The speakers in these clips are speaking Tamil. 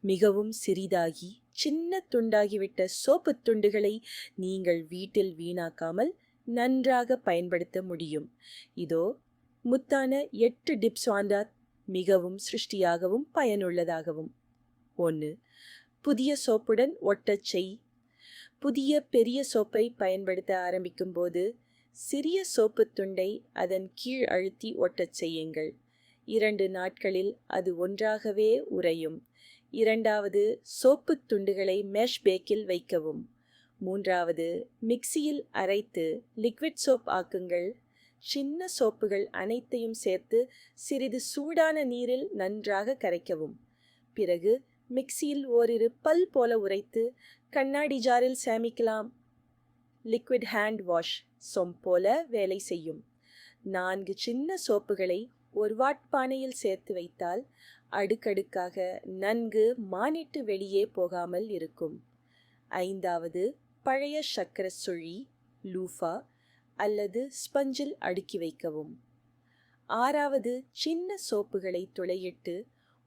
மிகவும் சிறிதாகி சின்ன துண்டாகிவிட்ட சோப்புத் துண்டுகளை நீங்கள் வீட்டில் வீணாக்காமல் நன்றாக பயன்படுத்த முடியும். இதோ முத்தான எட்டு டிப்ஸ் வாண்டா மிகவும் சிருஷ்டியாகவும் பயனுள்ளதாகவும். ஒன்று புதிய சோப்புடன் ஒட்டச் செய். புதிய பெரிய சோப்பை பயன்படுத்த ஆரம்பிக்கும் போது சிறிய சோப்புத் துண்டை அதன் கீழ் அழுத்தி ஒட்டச் செய்யுங்கள். இரண்டு நாட்களில் அது ஒன்றாகவே உறையும். இரண்டாவது சோப்புத் துண்டுகளை மெஷ் பேக்கில் வைக்கவும். மூன்றாவது மிக்சியில் அரைத்து லிக்விட் சோப் ஆக்குங்கள். சின்ன சோப்புகள் அனைத்தையும் சேர்த்து சிறிது சூடான நீரில் நன்றாக கரைக்கவும். பிறகு மிக்சியில் ஓரிரு பல் போல உரைத்து கண்ணாடி ஜாரில் சேமிக்கலாம். லிக்விட் ஹேண்ட் வாஷ் சொம் போல வேலை செய்யும். நான்கு சின்ன சோப்புகளை ஒரு வாட் பானையில் சேர்த்து வைத்தால் அடுக்கடுக்காக நன்கு மானிட்டு வெளியே போகாமல் இருக்கும். ஐந்தாவது பழைய சக்கர சுழி லூஃபா அல்லது ஸ்பஞ்சில் அடுக்கி வைக்கவும். ஆறாவது சின்ன சோப்புகளை துளையிட்டு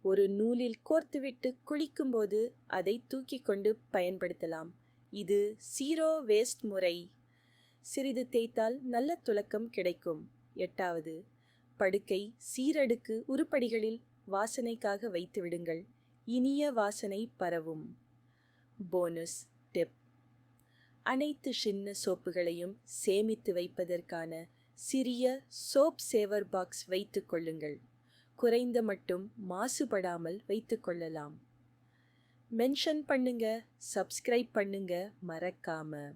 ஒரு நூலில் கோர்த்துவிட்டு குளிக்கும்போது அதை தூக்கி கொண்டு பயன்படுத்தலாம். இது சீரோ வேஸ்ட் முறை. சிறிது தேய்த்தால் நல்ல துலக்கம் கிடைக்கும். எட்டாவது படுக்கை சீரடுக்கு உருப்படிகளில் வாசனைக்காக வைத்து விடுங்கள். இனிய வாசனை பரவும். போனஸ் டிப் அனைத்து சின்ன சோப்புகளையும் சேமித்து வைப்பதற்கான சிறிய சோப் சேவர் பாக்ஸ் வைத்துக் கொள்ளுங்கள். குறைந்த மட்டும் மாசுபடாமல் வைத்து கொள்ளலாம். மென்ஷன் பண்ணுங்க சப்ஸ்கிரைப் பண்ணுங்க மறக்காமல்